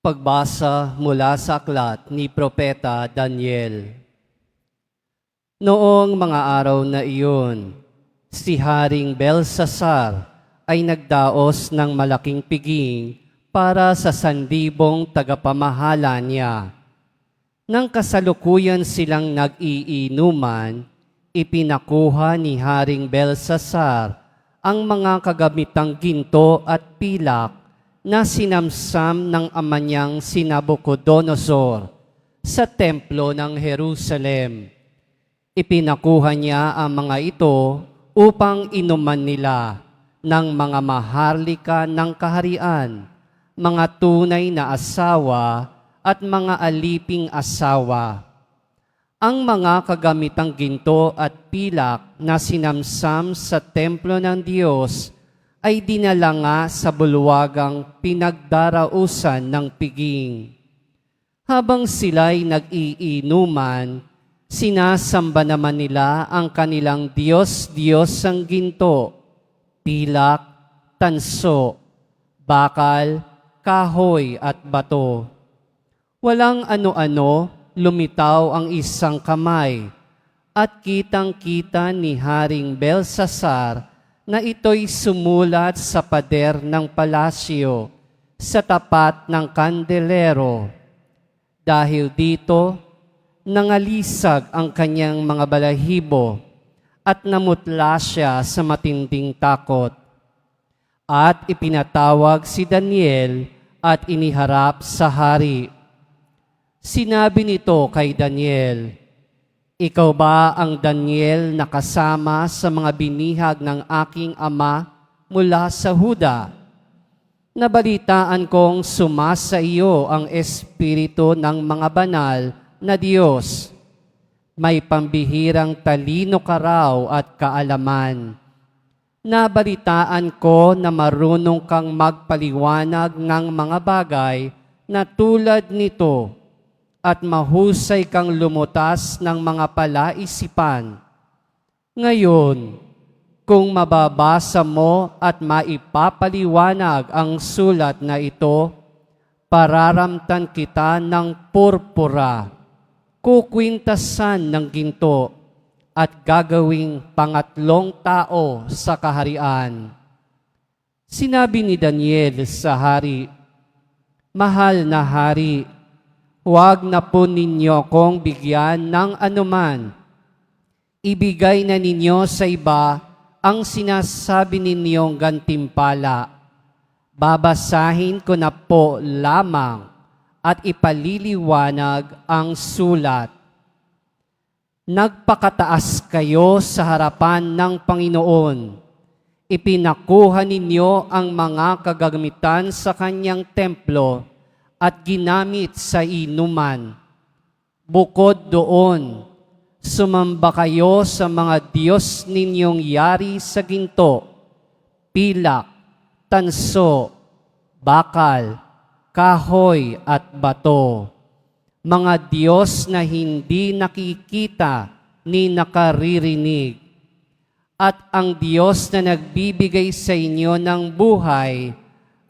Pagbasa mula sa aklat ni Propeta Daniel. Noong mga araw na iyon, si Haring Belsasar ay nagdaos ng malaking piging para sa sandibong tagapamahala niya. Nang kasalukuyan silang nag-iinuman, ipinakuha ni Haring Belsasar ang mga kagamitang ginto at pilak na sinamsam ng ama niyang si Nabucodonosor sa templo ng Jerusalem. Ipinakuha niya ang mga ito upang inuman nila ng mga maharlika ng kaharian, mga tunay na asawa at mga aliping asawa. Ang mga kagamitang ginto at pilak na sinamsam sa templo ng Diyos ay dinala nga sa bulwagang pinagdarausan ng piging. Habang sila'y nag-iinuman, sinasamba naman nila ang kanilang Diyos-Diyos ang ginto, pilak, tanso, bakal, kahoy at bato. Walang ano-ano, lumitaw ang isang kamay, at kitang-kita ni Haring Belsasar na ito'y sumulat sa pader ng palasyo sa tapat ng kandelero. Dahil dito, nangalisag ang kanyang mga balahibo at namutla siya sa matinding takot. At ipinatawag si Daniel at iniharap sa hari. Sinabi nito kay Daniel, ikaw ba ang Daniel na kasama sa mga binihag ng aking ama mula sa Huda? Nabalitaan kong sumasa iyo ang espiritu ng mga banal na Diyos. May pambihirang talino ka raw at kaalaman. Nabalitaan ko na marunong kang magpaliwanag ng mga bagay na tulad nito at mahusay kang lumutas ng mga palaisipan. Ngayon, kung mababasa mo at maipapaliwanag ang sulat na ito, pararamtan kita ng purpura, kukwintasan ng ginto, at gagawing pangatlong tao sa kaharian. Sinabi ni Daniel sa hari, Mahal na hari, Huwag na po ninyo kong bigyan ng anuman. Ibigay na ninyo sa iba ang sinasabi ninyong gantimpala. Babasahin ko na po lamang at ipaliliwanag ang sulat. Nagpakataas kayo sa harapan ng Panginoon. Ipinakuha ninyo ang mga kagamitan sa kanyang templo at ginamit sa inuman. Bukod doon, sumamba kayo sa mga Diyos ninyong yari sa ginto, pilak, tanso, bakal, kahoy at bato. Mga Diyos na hindi nakikita ni nakaririnig. At ang Diyos na nagbibigay sa inyo ng buhay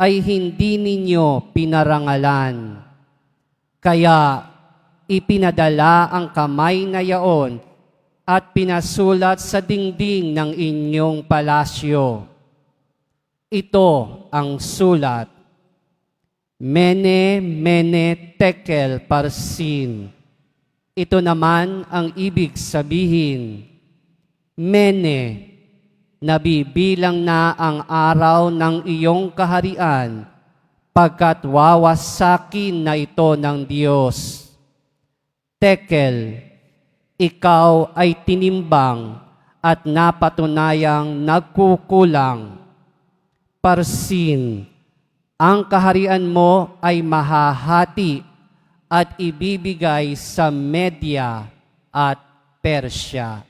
ay hindi ninyo pinarangalan. Kaya ipinadala ang kamay na yaon at pinasulat sa dingding ng inyong palasyo. Ito ang sulat. Mene, mene, tekel, parsin. Ito naman ang ibig sabihin. Mene, nabibilang na ang araw ng iyong kaharian, pagkat wawasakin na ito ng Diyos. Tekel, ikaw ay tinimbang at napatunayang nagkukulang. Parsin, ang kaharian mo ay mahahati at ibibigay sa Media at Persya.